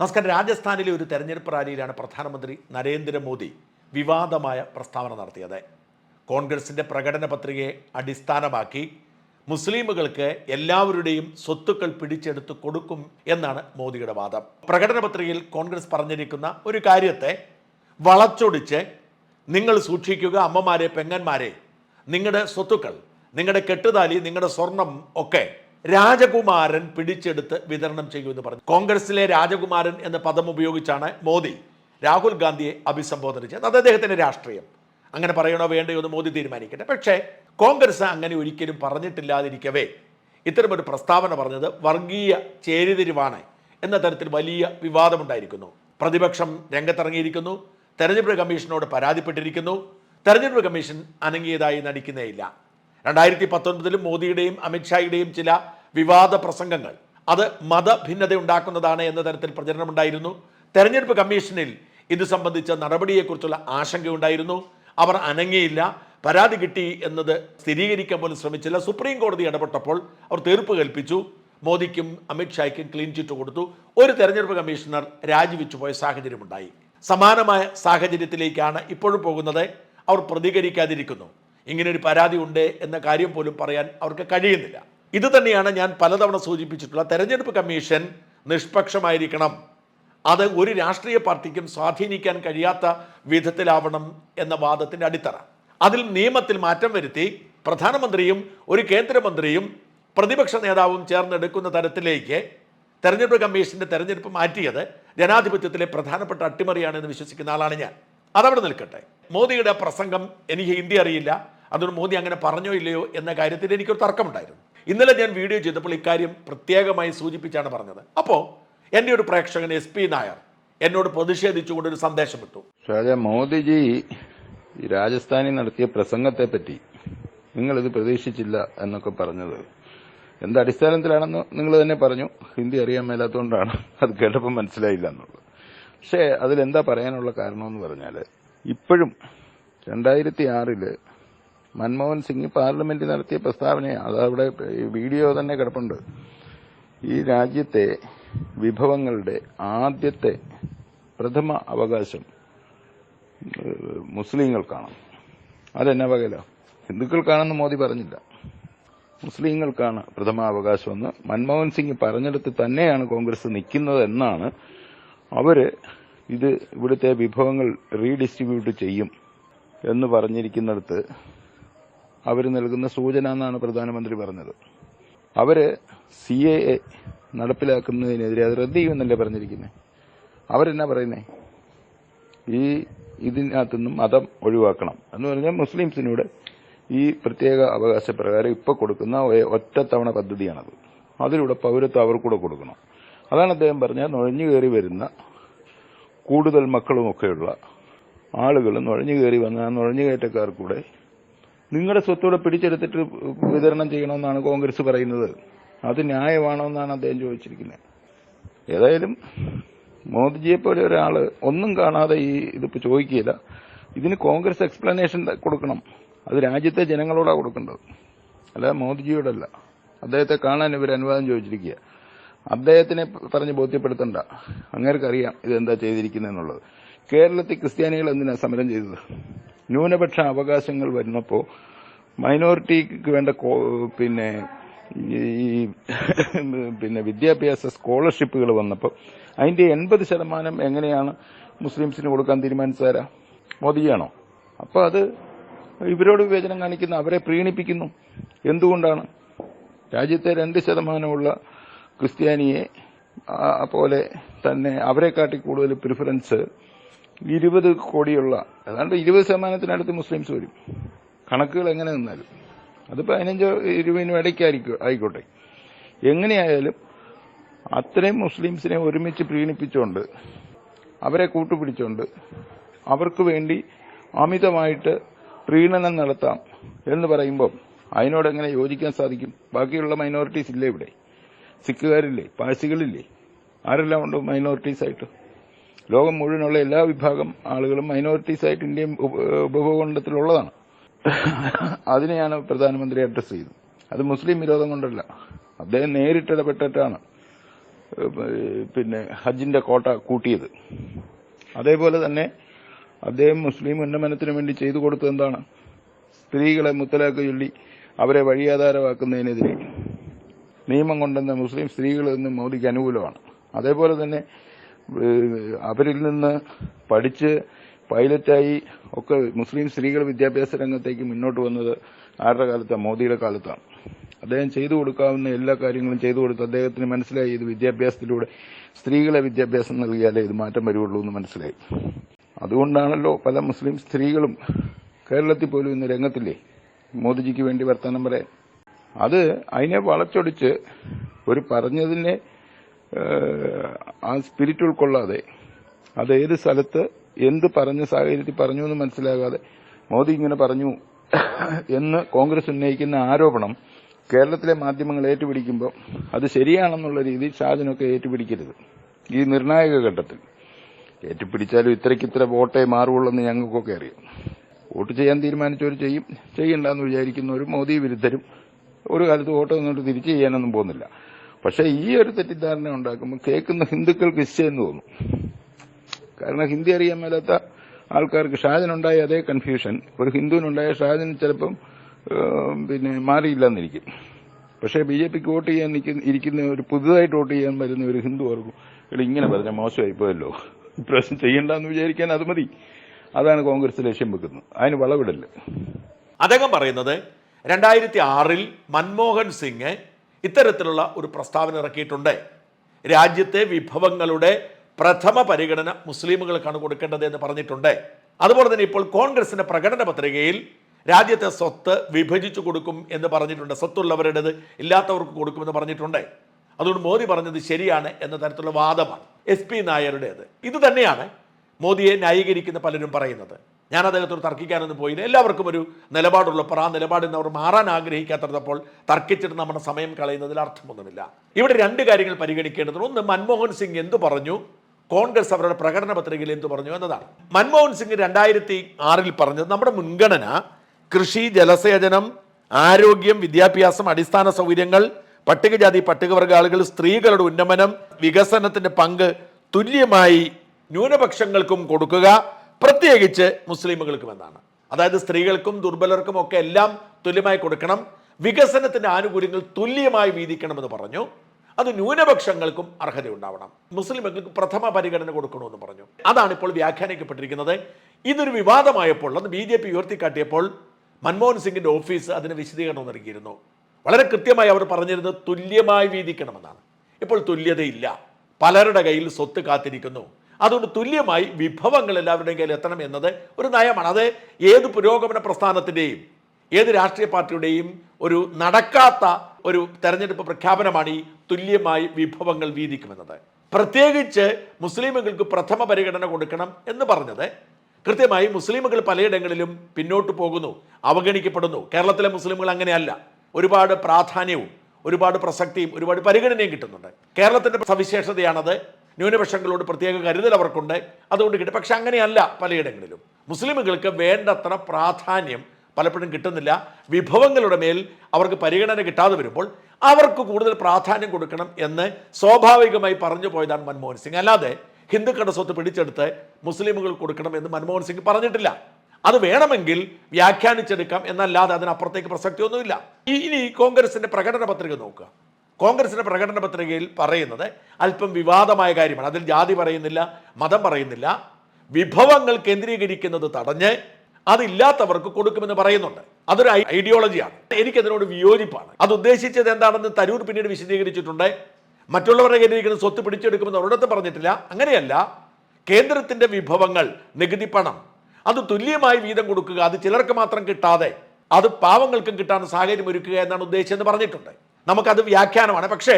നമസ്കാരം. രാജസ്ഥാനിലെ ഒരു തെരഞ്ഞെടുപ്പ് റാലിയിലാണ് പ്രധാനമന്ത്രി നരേന്ദ്രമോദി വിവാദമായ പ്രസ്താവന നടത്തിയത്. കോൺഗ്രസിന്റെ പ്രകടന പത്രികയെ അടിസ്ഥാനമാക്കി മുസ്ലിമുകൾക്ക് എല്ലാവരുടെയും സ്വത്തുക്കൾ പിടിച്ചെടുത്ത് കൊടുക്കും എന്നാണ് മോദിയുടെ വാദം. പ്രകടന പത്രികയിൽ കോൺഗ്രസ് പറഞ്ഞിരിക്കുന്ന ഒരു കാര്യത്തെ വളച്ചൊടിച്ച് നിങ്ങൾ സൂക്ഷിക്കുക അമ്മമാരെ പെങ്ങന്മാരെ നിങ്ങളുടെ സ്വത്തുക്കൾ നിങ്ങളുടെ കെട്ടുതാലി നിങ്ങളുടെ സ്വർണം ഒക്കെ രാജകുമാരൻ പിടിച്ചെടുത്ത് വിതരണം ചെയ്യുമെന്ന് പറഞ്ഞു. കോൺഗ്രസിലെ രാജകുമാരൻ എന്ന പദം ഉപയോഗിച്ചാണ് മോദി രാഹുൽ ഗാന്ധിയെ അഭിസംബോധന ചെയ്തത് അത് അദ്ദേഹത്തിന്റെ രാഷ്ട്രീയം. അങ്ങനെ പറയണോ വേണ്ടയോ എന്ന് മോദി തീരുമാനിക്കട്ടെ. പക്ഷേ കോൺഗ്രസ് അങ്ങനെ ഒരിക്കലും പറഞ്ഞിട്ടില്ലാതിരിക്കവേ ഇത്തരമൊരു പ്രസ്താവന പറഞ്ഞത് വർഗീയ ചേരിതിരിവാണ് എന്ന തരത്തിൽ വലിയ വിവാദമുണ്ടായിരിക്കുന്നു. പ്രതിപക്ഷം രംഗത്തിറങ്ങിയിരിക്കുന്നു. തെരഞ്ഞെടുപ്പ് കമ്മീഷനോട് പരാതിപ്പെട്ടിരിക്കുന്നു. തെരഞ്ഞെടുപ്പ് കമ്മീഷൻ അനങ്ങിയതായി നടിക്കുന്നേയില്ല. രണ്ടായിരത്തി പത്തൊൻപതിലും മോദിയുടെയും അമിത്ഷായുടെയും ചില വിവാദ പ്രസംഗങ്ങൾ. അത് മതഭിന്നത ഉണ്ടാക്കുന്നതാണ് എന്ന തരത്തിൽ പ്രചരണമുണ്ടായിരുന്നു. തെരഞ്ഞെടുപ്പ് കമ്മീഷനിൽ ഇത് സംബന്ധിച്ച നടപടിയെക്കുറിച്ചുള്ള ആശങ്കയുണ്ടായിരുന്നു. അവർ അനങ്ങിയില്ല പരാതി കിട്ടി എന്നത് സ്ഥിരീകരിക്കാൻ പോലും ശ്രമിച്ചില്ല. സുപ്രീം കോടതി ഇടപെട്ടപ്പോൾ അവർ തീർപ്പ് കൽപ്പിച്ചു. മോദിക്കും അമിത്ഷായ്ക്കും ക്ലീൻ ചിറ്റ് കൊടുത്തു. ഒരു തെരഞ്ഞെടുപ്പ് കമ്മീഷണർ രാജിവെച്ചു പോയ സാഹചര്യമുണ്ടായി. സമാനമായ സാഹചര്യത്തിലേക്കാണ് ഇപ്പോഴും പോകുന്നത്. അവർ പ്രതികരിക്കാതിരിക്കുന്നു. ഇങ്ങനൊരു പരാതി ഉണ്ട് എന്ന കാര്യം പോലും പറയാൻ അവർക്ക് കഴിയുന്നില്ല. ഇത് തന്നെയാണ് ഞാൻ പലതവണ സൂചിപ്പിച്ചിട്ടുള്ള തെരഞ്ഞെടുപ്പ് കമ്മീഷൻ നിഷ്പക്ഷമായിരിക്കണം. അത് ഒരു രാഷ്ട്രീയ പാർട്ടിക്കും സ്വാധീനിക്കാൻ കഴിയാത്ത വിധത്തിലാവണം എന്ന വാദത്തിന്റെ അടിത്തറ. അതിൽ നിയമത്തിൽ മാറ്റം വരുത്തി പ്രധാനമന്ത്രിയും ഒരു കേന്ദ്രമന്ത്രിയും പ്രതിപക്ഷ നേതാവും ചേർന്നെടുക്കുന്ന തരത്തിലേക്ക് തെരഞ്ഞെടുപ്പ് കമ്മീഷന്റെ തെരഞ്ഞെടുപ്പ് മാറ്റിയത് ജനാധിപത്യത്തിലെ പ്രധാനപ്പെട്ട അട്ടിമറിയാണെന്ന് വിശ്വസിക്കുന്ന ആളാണ് ഞാൻ. അതവിടെ നിൽക്കട്ടെ. മോദിയുടെ പ്രസംഗം എനിക്ക് ഹിന്ദി അറിയില്ല. അതുകൊണ്ട് മോദി അങ്ങനെ പറഞ്ഞോ ഇല്ലയോ എന്ന കാര്യത്തിൽ എനിക്കൊരു തർക്കമുണ്ടായിരുന്നു. ഇന്നലെ ഞാൻ വീഡിയോ ചെയ്തപ്പോൾ ഇക്കാര്യം പ്രത്യേകമായി സൂചിപ്പിച്ചാണ് പറഞ്ഞത്. അപ്പോൾ എന്റെ ഒരു പ്രേക്ഷകൻ എസ് പി നായർ എന്നോട് പ്രതിഷേധിച്ചുകൊണ്ട് ഒരു സന്ദേശം വിട്ടു മോദിജി രാജസ്ഥാനിൽ നടത്തിയ പ്രസംഗത്തെ പറ്റി നിങ്ങളിത് പ്രതീക്ഷിച്ചില്ല എന്നൊക്കെ പറഞ്ഞത്. എന്ത് അടിസ്ഥാനത്തിലാണെന്ന് നിങ്ങൾ തന്നെ പറഞ്ഞു. ഹിന്ദി അറിയാൻ മേലാത്തതുകൊണ്ടാണ് അത് കേട്ടപ്പോൾ മനസ്സിലായില്ല എന്നുള്ളത്. പക്ഷേ അതിലെന്താ പറയാനുള്ള കാരണമെന്ന് പറഞ്ഞാൽ ഇപ്പോഴും രണ്ടായിരത്തി ആറിൽ മൻമോഹൻ സിംഗ് പാർലമെന്റിൽ നടത്തിയ പ്രസ്താവനയാണ്. അതവിടെ വീഡിയോ തന്നെ കിടപ്പുണ്ട്. ഈ രാജ്യത്തെ വിഭവങ്ങളുടെ ആദ്യത്തെ പ്രഥമ അവകാശം മുസ്ലിങ്ങൾക്കാണ്. അതെന്നാ വകയിലോ? ഹിന്ദുക്കൾക്കാണെന്ന് മോദി പറഞ്ഞില്ല. മുസ്ലിങ്ങൾക്കാണ് പ്രഥമ അവകാശമെന്ന് മൻമോഹൻ സിംഗ് പറഞ്ഞെടുത്ത് തന്നെയാണ് കോൺഗ്രസ് നിൽക്കുന്നത് എന്നാണ് അവർ ഇത് ഇവിടുത്തെ വിഭവങ്ങൾ റീഡിസ്ട്രിബ്യൂട്ട് ചെയ്യും എന്ന് പറഞ്ഞിരിക്കുന്നിടത്ത് അവർ നൽകുന്ന സൂചന എന്നാണ് പ്രധാനമന്ത്രി പറഞ്ഞത്. അവർ സി എ എ നടപ്പിലാക്കുന്നതിനെതിരെ അത് റദ്ദ് ചെയ്യുമെന്നല്ലേ പറഞ്ഞിരിക്കുന്നത് അവരെന്നാ പറയുന്നേ? ഈ ഇതിനകത്തുനിന്നും മതം ഒഴിവാക്കണം. എന്ന് പറഞ്ഞാൽ മുസ്ലിംസിനൂടെ ഈ പ്രത്യേക അവകാശ പ്രകാരം ഇപ്പൊ കൊടുക്കുന്ന ഒറ്റത്തവണ പദ്ധതിയാണത്. അതിലൂടെ പൗരത്വം അവർക്കൂടെ കൊടുക്കണം. അതാണ് അദ്ദേഹം പറഞ്ഞ നുഴഞ്ഞു കയറി വരുന്ന കൂടുതൽ മക്കളുമൊക്കെയുള്ള ആളുകൾ നുഴഞ്ഞു കയറി വന്ന നുഴഞ്ഞു നുഴഞ്ഞുകയറ്റക്കാർക്കൂടെ നിങ്ങളുടെ സ്വത്തൂടെ പിടിച്ചെടുത്തിട്ട് വിതരണം ചെയ്യണമെന്നാണ് കോൺഗ്രസ് പറയുന്നത്. അത് ന്യായമാണോ എന്നാണ് അദ്ദേഹം ചോദിച്ചിരിക്കുന്നത്. ഏതായാലും മോദിജിയെ പോലെ ഒരാൾ ഒന്നും കാണാതെ ഈ ഇതിപ്പോ ചോദിക്കുകയില്ല. ഇതിന് കോൺഗ്രസ് എക്സ്പ്ലനേഷൻ കൊടുക്കണം. അത് രാജ്യത്തെ ജനങ്ങളോടാ കൊടുക്കേണ്ടത്. അല്ല മോദിജിയോടല്ല. അദ്ദേഹത്തെ കാണാൻ ഇവർ അനുവാദം ചോദിച്ചിരിക്കുക. അദ്ദേഹത്തിനെ പറഞ്ഞ് ബോധ്യപ്പെടുത്തണ്ട. അങ്ങേർക്കറിയാം ഇതെന്താ ചെയ്തിരിക്കുന്നതെന്നുള്ളത്. കേരളത്തിൽ ക്രിസ്ത്യാനികൾ എന്തിനാ സമരം ചെയ്തത്? ന്യൂനപക്ഷ അവകാശങ്ങൾ വരുന്നപ്പോൾ മൈനോറിറ്റിക്ക് വേണ്ട പിന്നെ ഈ പിന്നെ വിദ്യാഭ്യാസ സ്കോളർഷിപ്പുകൾ വന്നപ്പോൾ അതിന്റെ എൺപത് ശതമാനം എങ്ങനെയാണ് മുസ്ലിംസിന് കൊടുക്കാൻ തീരുമാനിച്ചതാരാ? മോദിയാണോ? അപ്പൊ അത് ഇവരോട് വിവേചനം കാണിക്കുന്ന അവരെ പ്രീണിപ്പിക്കുന്നു. എന്തുകൊണ്ടാണ്? രാജ്യത്തെ രണ്ട് ശതമാനമുള്ള ക്രിസ്ത്യാനിയെ പോലെ തന്നെ അവരെക്കാട്ടി കൂടുതൽ പ്രിഫറൻസ് ഇരുപത് കോടിയുള്ള ഏതാണ്ട് ഇരുപത് ശതമാനത്തിനടുത്ത് മുസ്ലിംസ് വരും. കണക്കുകൾ എങ്ങനെ നിന്നാലും. അത് പതിനഞ്ചോ ഇരുപതിനും ഇടയ്ക്കായിരിക്കും ആയിക്കോട്ടെ. എങ്ങനെയായാലും അത്രയും മുസ്ലിംസിനെ ഒരുമിച്ച് പ്രീണിപ്പിച്ചുകൊണ്ട് അവരെ കൂട്ടുപിടിച്ചുകൊണ്ട് അവർക്ക് വേണ്ടി അമിതമായിട്ട് പ്രീണനം നടത്താം എന്ന് പറയുമ്പോൾ അതിനോട് എങ്ങനെ യോജിക്കാൻ സാധിക്കും? ബാക്കിയുള്ള മൈനോറിറ്റീസ് ഇല്ലേ ഇവിടെ? സിഖുകാരില്ലേ? പാഴ്സികളില്ലേ? ആരെല്ലാം ഉണ്ടോ മൈനോറിറ്റീസ് ആയിട്ട്? ലോകം മുഴുവനുള്ള എല്ലാ വിഭാഗം ആളുകളും മൈനോറിറ്റീസ് ആയിട്ട് ഇന്ത്യൻ ഉപ- ഉപഭൂഖണ്ഡത്തിലുള്ളതാണ്. അതിനെയാണ് പ്രധാനമന്ത്രി അഡ്രസ് ചെയ്തത് അത് മുസ്ലിം വിരോധം കൊണ്ടല്ല. അദ്ദേഹം നേരിട്ടിടപെട്ടിട്ടാണ് പിന്നെ ഹജ്ജിന്റെ കോട്ട കൂട്ടിയത്. അതേപോലെ തന്നെ അദ്ദേഹം മുസ്ലിം ഉന്നമനത്തിന് വേണ്ടി ചെയ്തു കൊടുത്തത് എന്താണ്? സ്ത്രീകളെ മുത്തലാക്ക് ചൊല്ലി അവരെ വഴിയാധാരമാക്കുന്നതിനെതിരെ. നിയമം കൊണ്ടുവന്ന മുസ്ലിം സ്ത്രീകളിൽ നിന്നും മോദിക്ക് അനുകൂലമാണ്. അതേപോലെ തന്നെ അവരിൽ നിന്ന് പഠിച്ച് പൈലറ്റായി ഒക്കെ മുസ്ലിം സ്ത്രീകൾ വിദ്യാഭ്യാസ രംഗത്തേക്ക് മുന്നോട്ട് വന്നത് ആരുടെ കാലത്താണ് മോദിയുടെ കാലത്താണ് അദ്ദേഹം ചെയ്തു കൊടുക്കാവുന്ന എല്ലാ കാര്യങ്ങളും ചെയ്തു കൊടുത്ത് അദ്ദേഹത്തിന് മനസ്സിലായി ഇത് വിദ്യാഭ്യാസത്തിലൂടെ സ്ത്രീകളെ വിദ്യാഭ്യാസം നൽകിയാലേ ഇത് മാറ്റം വരുള്ളൂ എന്ന് മനസ്സിലായി. അതുകൊണ്ടാണല്ലോ പല മുസ്ലിം സ്ത്രീകളും കേരളത്തിൽ പോലും ഇന്ന് രംഗത്തില്ലേ? മോദിജിക്ക് വേണ്ടി വർത്തമാനം പറയാൻ. അത് അതിനെ വളച്ചൊടിച്ച് ഒരു പറഞ്ഞതിനെ ആ സ്പിരിറ്റ് ഉൾക്കൊള്ളാതെ അത് ഏത് സ്ഥലത്ത് എന്ത് പറഞ്ഞ സാഹചര്യത്തിൽ പറഞ്ഞു എന്ന് മനസ്സിലാകാതെ മോദി ഇങ്ങനെ പറഞ്ഞു എന്ന് കോൺഗ്രസ് ഉന്നയിക്കുന്ന ആരോപണം കേരളത്തിലെ മാധ്യമങ്ങൾ ഏറ്റുപിടിക്കുമ്പോൾ അത് ശരിയാണെന്നുള്ള രീതിയിൽ ഷാജനൊക്കെ ഏറ്റുപിടിക്കരുത്. ഈ നിർണായക ഘട്ടത്തിൽ ഏറ്റുപിടിച്ചാലും ഇത്രയ്ക്ക് ഇത്ര വോട്ടേ മാറുള്ളൂ ഞങ്ങൾക്കൊക്കെ അറിയാം. വോട്ട് ചെയ്യാൻ തീരുമാനിച്ചവർ ചെയ്യും. ചെയ്യണ്ടെന്ന് വിചാരിക്കുന്നവരും മോദി വിരുദ്ധരും ഒരു കാലത്ത് വോട്ട് നിന്നിട്ട് തിരിച്ചു ചെയ്യാനൊന്നും പോകുന്നില്ല. പക്ഷേ ഈ ഒരു തെറ്റിദ്ധാരണ ഉണ്ടാക്കുമ്പോൾ കേൾക്കുന്ന ഹിന്ദുക്കൾക്ക് എന്ന് തോന്നും. കാരണം ഹിന്ദി അറിയാൻ മേലാത്ത ആൾക്കാർക്ക് ഷാജനുണ്ടായ അതേ കൺഫ്യൂഷൻ ഒരു ഹിന്ദുവിനുണ്ടായ ഷാജന് ചിലപ്പം പിന്നെ മാറിയില്ലെന്നിരിക്കും. പക്ഷേ ബി ജെ പിക്ക് വോട്ട് ചെയ്യാൻ ഇരിക്കുന്ന ഒരു പുതുതായിട്ട് വോട്ട് ചെയ്യാൻ വരുന്ന ഒരു ഹിന്ദു ഓർക്കും ഇവിടെ ഇങ്ങനെ പറഞ്ഞ മോശമായി പോയല്ലോ ഇപ്രാവശ്യം ചെയ്യണ്ടെന്ന് വിചാരിക്കാൻ അത് മതി. അതാണ് കോൺഗ്രസ് ലക്ഷ്യം വെക്കുന്നത്. അതിന് വളവിടൽ. അദ്ദേഹം പറയുന്നത് രണ്ടായിരത്തി ആറിൽ മൻമോഹൻ സിംഗ് ഇത്തരത്തിലുള്ള ഒരു പ്രസ്താവന ഇറക്കിയിട്ടുണ്ട്. രാജ്യത്തെ വിഭവങ്ങളുടെ പ്രഥമ പരിഗണന മുസ്ലിമുകൾക്കാണ് കൊടുക്കേണ്ടത് എന്ന് പറഞ്ഞിട്ടുണ്ട്. അതുപോലെ തന്നെ ഇപ്പോൾ കോൺഗ്രസിന്റെ പ്രകടന പത്രികയിൽ രാജ്യത്തെ സ്വത്ത് വിഭജിച്ചു കൊടുക്കും എന്ന് പറഞ്ഞിട്ടുണ്ട്. സ്വത്തുള്ളവരുടേത് ഇല്ലാത്തവർക്ക് കൊടുക്കുമെന്ന് പറഞ്ഞിട്ടുണ്ട്. അതുകൊണ്ട് മോദി പറഞ്ഞത് ശരിയാണ് എന്ന തരത്തിലുള്ള വാദമാണ്. എസ് പി നായരുടേത്. ഇത് തന്നെയാണ് മോദിയെ ന്യായീകരിക്കുന്ന പലരും പറയുന്നത്. ഞാൻ അദ്ദേഹത്തോട് തർക്കിക്കാനൊന്നും പോയില്ല. എല്ലാവർക്കും ഒരു നിലപാടുള്ളപ്പോൾ ആ നിലപാടിൽ നിന്ന് അവർ മാറാൻ ആഗ്രഹിക്കാത്തപ്പോൾ തർക്കിച്ചിട്ട് നമ്മുടെ സമയം കളയുന്നതിൽ അർത്ഥമൊന്നുമില്ല. ഇവിടെ രണ്ട് കാര്യങ്ങൾ പരിഗണിക്കേണ്ടതുണ്ട്. ഒന്ന് മൻമോഹൻ സിംഗ് എന്തു പറഞ്ഞു? കോൺഗ്രസ് അവരുടെ പ്രകടന പത്രികയിൽ എന്തു പറഞ്ഞു എന്നതാണ്. മൻമോഹൻ സിംഗ് രണ്ടായിരത്തി ആറിൽ പറഞ്ഞത് നമ്മുടെ മുൻഗണന കൃഷി ജലസേചനം ആരോഗ്യം വിദ്യാഭ്യാസം അടിസ്ഥാന സൗകര്യങ്ങൾ പട്ടികജാതി പട്ടികവർഗ ആളുകൾ സ്ത്രീകളുടെ ഉന്നമനം വികസനത്തിന്റെ പങ്ക് തുല്യമായി ന്യൂനപക്ഷങ്ങൾക്കും കൊടുക്കുക. പ്രത്യേകിച്ച് മുസ്ലിമുകൾക്കും എന്നാണ് അതായത് സ്ത്രീകൾക്കും ദുർബലർക്കും ഒക്കെ എല്ലാം തുല്യമായി കൊടുക്കണം. വികസനത്തിന്റെ ആനുകൂല്യങ്ങൾ തുല്യമായി വീതിക്കണമെന്ന് പറഞ്ഞു. അത് ന്യൂനപക്ഷങ്ങൾക്കും അർഹതയുണ്ടാവണം. മുസ്ലിമുകൾക്ക് പ്രഥമ പരിഗണന കൊടുക്കണമെന്ന് പറഞ്ഞു. അതാണ് ഇപ്പോൾ വ്യാഖ്യാനിക്കപ്പെട്ടിരിക്കുന്നത്. ഇതൊരു വിവാദമായപ്പോൾ അന്ന് ബി ജെ പി ഉയർത്തിക്കാട്ടിയപ്പോൾ മൻമോഹൻ സിംഗിന്റെ ഓഫീസ് അതിന് വിശദീകരണം നൽകിയിരുന്നു. വളരെ കൃത്യമായി അവർ പറഞ്ഞിരുന്നത് തുല്യമായി വീതിക്കണമെന്നാണ്. ഇപ്പോൾ തുല്യതയില്ല. പലരുടെ കയ്യിൽ സ്വത്ത് കാത്തിരിക്കുന്നു. അതുകൊണ്ട് തുല്യമായി വിഭവങ്ങൾ എല്ലാവരുടെയും കയ്യിൽ എത്തണം എന്നത് ഒരു നയമാണ്. അത് ഏത് പുരോഗമന പ്രസ്ഥാനത്തിന്റെയും ഏത് രാഷ്ട്രീയ പാർട്ടിയുടെയും ഒരു നടക്കാത്ത ഒരു തെരഞ്ഞെടുപ്പ് പ്രഖ്യാപനമാണ് ഈ തുല്യമായി വിഭവങ്ങൾ വീതിക്കുമെന്നത്. പ്രത്യേകിച്ച് മുസ്ലിമുകൾക്ക് പ്രഥമ പരിഗണന കൊടുക്കണം എന്ന് പറഞ്ഞത് കൃത്യമായി മുസ്ലിമുകൾ പലയിടങ്ങളിലും പിന്നോട്ട് പോകുന്നു അവഗണിക്കപ്പെടുന്നു. കേരളത്തിലെ മുസ്ലിമുകൾ അങ്ങനെയല്ല. ഒരുപാട് പ്രാധാന്യവും ഒരുപാട് പ്രസക്തിയും ഒരുപാട് പരിഗണനയും കിട്ടുന്നുണ്ട്. കേരളത്തിന്റെ സവിശേഷതയാണത് ന്യൂനപക്ഷങ്ങളോട് പ്രത്യേക കരുതൽ അവർക്കുണ്ട്. അതുകൊണ്ട് കിട്ടും. പക്ഷെ അങ്ങനെയല്ല പലയിടങ്ങളിലും. മുസ്ലിമുകൾക്ക് വേണ്ടത്ര പ്രാധാന്യം പലപ്പോഴും കിട്ടുന്നില്ല. വിഭവങ്ങളുടെ മേൽ അവർക്ക് പരിഗണന കിട്ടാതെ വരുമ്പോൾ അവർക്ക് കൂടുതൽ പ്രാധാന്യം കൊടുക്കണം എന്ന് സ്വാഭാവികമായി പറഞ്ഞു പോയതാണ് മൻമോഹൻ സിംഗ്. അല്ലാതെ ഹിന്ദുക്കളുടെ സ്വത്ത് പിടിച്ചെടുത്ത് മുസ്ലിമുകൾ കൊടുക്കണം എന്ന് മൻമോഹൻ സിംഗ് പറഞ്ഞിട്ടില്ല. അത് വേണമെങ്കിൽ വ്യാഖ്യാനിച്ചെടുക്കാം എന്നല്ലാതെ അതിനപ്പുറത്തേക്ക് പ്രസക്തിയൊന്നുമില്ല. ഇനി കോൺഗ്രസിന്റെ പ്രകടന പത്രിക നോക്കുക. കോൺഗ്രസിന്റെ പ്രകടന പത്രികയിൽ പറയുന്നത് അല്പം വിവാദമായ കാര്യമാണ്. അതിൽ ജാതി പറയുന്നില്ല മതം പറയുന്നില്ല. വിഭവങ്ങൾ കേന്ദ്രീകരിക്കുന്നത് തടഞ്ഞ് അതില്ലാത്തവർക്ക് കൊടുക്കുമെന്ന് പറയുന്നുണ്ട്. അതൊരു ഐഡിയോളജിയാണ് എനിക്കതിനോട് വിയോജിപ്പാണ്. അത് ഉദ്ദേശിച്ചത് എന്താണെന്ന് തരൂർ പിന്നീട് വിശദീകരിച്ചിട്ടുണ്ട്. മറ്റുള്ളവരുടെ കയ്യിലിരിക്കുന്ന സ്വത്ത് പിടിച്ചെടുക്കുമെന്ന് ഒരിടത്തും പറഞ്ഞിട്ടില്ല. അങ്ങനെയല്ല കേന്ദ്രത്തിന്റെ വിഭവങ്ങൾ നികുതി പണം അത് തുല്യമായി വീതം കൊടുക്കുക അത് ചിലർക്ക് മാത്രം കിട്ടാതെ അത് പാവങ്ങൾക്കും കിട്ടാൻ സാഹചര്യം ഒരുക്കുക എന്നാണ് ഉദ്ദേശിച്ചതെന്ന് പറഞ്ഞിട്ടുണ്ട്. നമുക്കത് വ്യാഖ്യാനമാണ്. പക്ഷേ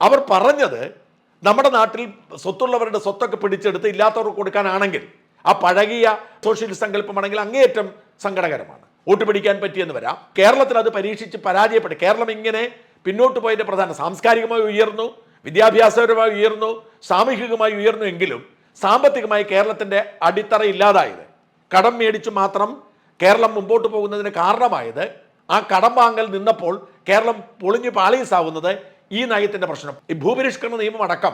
അവർ പറഞ്ഞത് നമ്മുടെ നാട്ടിൽ സ്വത്തുള്ളവരുടെ സ്വത്തൊക്കെ പിടിച്ചെടുത്ത് ഇല്ലാത്തവർക്ക് കൊടുക്കാനാണെങ്കിൽ ആ പഴകിയ സോഷ്യൽ സങ്കല്പമാണെങ്കിൽ അങ്ങേയറ്റം സങ്കടകരമാണ്. വോട്ട് പിടിക്കാൻ പറ്റിയെന്ന് വരാം. കേരളത്തിൽ അത് പരീക്ഷിച്ച് പരാജയപ്പെട്ടു. കേരളം ഇങ്ങനെ പിന്നോട്ട് പോയതിന്റെ പ്രധാന സാംസ്കാരികമായി ഉയർന്നു വിദ്യാഭ്യാസപരമായി ഉയർന്നു സാമൂഹികമായി ഉയർന്നു എങ്കിലും സാമ്പത്തികമായി കേരളത്തിന്റെ അടിത്തറ ഇല്ലാതായത് കടം മേടിച്ചു മാത്രം കേരളം മുമ്പോട്ട് പോകുന്നതിന് കാരണമായത് ആ കടം വാങ്ങൽ നിന്നപ്പോൾ കേരളം പൊളിഞ്ഞു പാളീസാവുന്നത് ഈ നയത്തിന്റെ പ്രശ്നം. ഈ ഭൂപരിഷ്കരണ നിയമം അടക്കം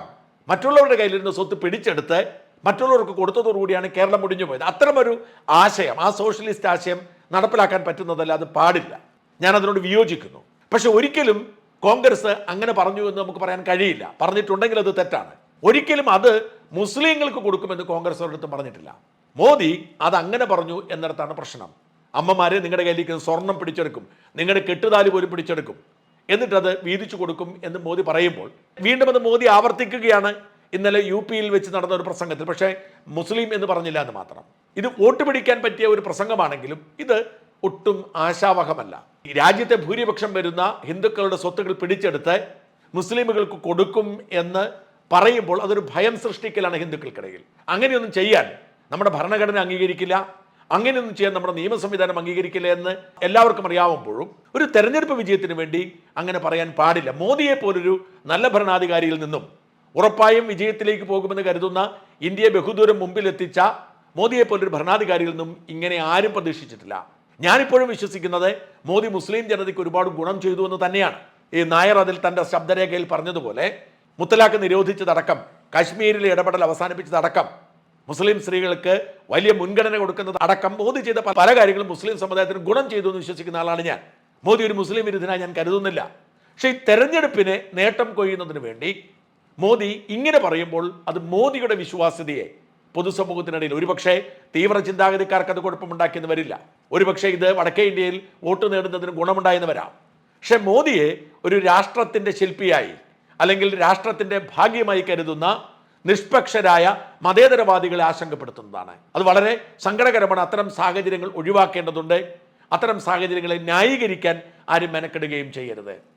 മറ്റുള്ളവരുടെ കയ്യിലിരുന്ന് സ്വത്ത് പിടിച്ചെടുത്ത് മറ്റുള്ളവർക്ക് കൊടുത്തതോടുകൂടിയാണ് കേരളം മുടിഞ്ഞു പോയത്. അത്തരമൊരു ആശയം ആ സോഷ്യലിസ്റ്റ് ആശയം നടപ്പിലാക്കാൻ പറ്റുന്നതല്ല അത് പാടില്ല. ഞാൻ അതിനോട് വിയോജിക്കുന്നു. പക്ഷെ ഒരിക്കലും കോൺഗ്രസ് അങ്ങനെ പറഞ്ഞു എന്ന് നമുക്ക് പറയാൻ കഴിയില്ല. പറഞ്ഞിട്ടുണ്ടെങ്കിൽ അത് തെറ്റാണ്. ഒരിക്കലും അത് മുസ്ലിങ്ങൾക്ക് കൊടുക്കുമെന്ന് കോൺഗ്രസ് ഒരിടത്തും പറഞ്ഞിട്ടില്ല. മോദി അത് അങ്ങനെ പറഞ്ഞു എന്നിടത്താണ് പ്രശ്നം. അമ്മമാരെ നിങ്ങളുടെ കയ്യിലേക്ക് സ്വർണം പിടിച്ചെടുക്കും. നിങ്ങളുടെ കെട്ടുതാലി പോലും പിടിച്ചെടുക്കും. എന്നിട്ടത് വീതിച്ചു കൊടുക്കും എന്ന് മോദി പറയുമ്പോൾ വീണ്ടും അത് മോദി ആവർത്തിക്കുകയാണ്. ഇന്നലെ യു പിയിൽ വെച്ച് നടന്ന ഒരു പ്രസംഗത്തിൽ. പക്ഷേ മുസ്ലിം എന്ന് പറഞ്ഞില്ല എന്ന് മാത്രം. ഇത് വോട്ട് പിടിക്കാൻ പറ്റിയ ഒരു പ്രസംഗമാണെങ്കിലും ഇത് ഒട്ടും ആശാവഹമല്ല. രാജ്യത്തെ ഭൂരിപക്ഷം വരുന്ന ഹിന്ദുക്കളുടെ സ്വത്തുക്കൾ പിടിച്ചെടുത്ത് മുസ്ലിമുകൾക്ക് കൊടുക്കും എന്ന് പറയുമ്പോൾ അതൊരു ഭയം സൃഷ്ടിക്കലാണ് ഹിന്ദുക്കൾക്കിടയിൽ. അങ്ങനെയൊന്നും ചെയ്യാൻ നമ്മുടെ ഭരണഘടന അംഗീകരിക്കില്ല. അങ്ങനെയൊന്നും ചെയ്യാൻ നമ്മുടെ നിയമ സംവിധാനം അംഗീകരിക്കില്ല എന്ന് എല്ലാവർക്കും അറിയാവുമ്പോഴും ഒരു തെരഞ്ഞെടുപ്പ് വിജയത്തിന് വേണ്ടി അങ്ങനെ പറയാൻ പാടില്ല. മോദിയെ പോലൊരു നല്ല ഭരണാധികാരിയിൽ നിന്നും ഉറപ്പായും വിജയത്തിലേക്ക് പോകുമെന്ന് കരുതുന്ന ഇന്ത്യയെ ബഹുദൂരം മുമ്പിലെത്തിച്ച മോദിയെ പോലൊരു ഭരണാധികാരിയിൽ നിന്നും ഇങ്ങനെ ആരും പ്രതീക്ഷിച്ചിട്ടില്ല. ഞാനിപ്പോഴും വിശ്വസിക്കുന്നത് മോദി മുസ്ലിം ജനതയ്ക്ക് ഒരുപാട് ഗുണം ചെയ്തു എന്ന് തന്നെയാണ്. ഈ നായർ അതിൽ തന്റെ ശബ്ദരേഖയിൽ പറഞ്ഞതുപോലെ മുത്തലാഖ് നിരോധിച്ചതടക്കം കാശ്മീരിലെ ഇടപെടൽ അവസാനിപ്പിച്ചതടക്കം മുസ്ലിം സ്ത്രീകൾക്ക് വലിയ മുൻഗണന കൊടുക്കുന്നത് അടക്കം മോദി ചെയ്ത പല കാര്യങ്ങളും മുസ്ലിം സമുദായത്തിന് ഗുണം ചെയ്തു എന്ന് വിശ്വസിക്കുന്ന ആളാണ് ഞാൻ. മോദി ഒരു മുസ്ലിം വിരുദ്ധനായി ഞാൻ കരുതുന്നില്ല. പക്ഷേ ഈ തെരഞ്ഞെടുപ്പിനെ നേട്ടം കൊയ്യുന്നതിന് വേണ്ടി മോദി ഇങ്ങനെ പറയുമ്പോൾ അത് മോദിയുടെ വിശ്വാസ്യതയെ പൊതുസമൂഹത്തിനിടയിൽ ഒരുപക്ഷെ തീവ്ര ചിന്താഗതിക്കാർക്ക് അത് കുഴപ്പമുണ്ടാക്കിയെന്ന് വരില്ല. ഒരുപക്ഷെ ഇത് വടക്കേ ഇന്ത്യയിൽ വോട്ട് നേടുന്നതിന് ഗുണമുണ്ടായെന്ന് വരാം പക്ഷെ മോദിയെ ഒരു രാഷ്ട്രത്തിന്റെ ശില്പിയായി അല്ലെങ്കിൽ രാഷ്ട്രത്തിന്റെ ഭാഗ്യമായി കരുതുന്ന നിഷ്പക്ഷരായ മതേതരവാദികളെ ആശങ്കപ്പെടുത്തുന്നതാണ്. അത് വളരെ സങ്കടകരമാണ്. അത്തരം സാഹചര്യങ്ങൾ ഒഴിവാക്കേണ്ടതുണ്ട്. അത്തരം സാഹചര്യങ്ങളെ ന്യായീകരിക്കാൻ ആരും മെനക്കെടുകയും ചെയ്യരുത്.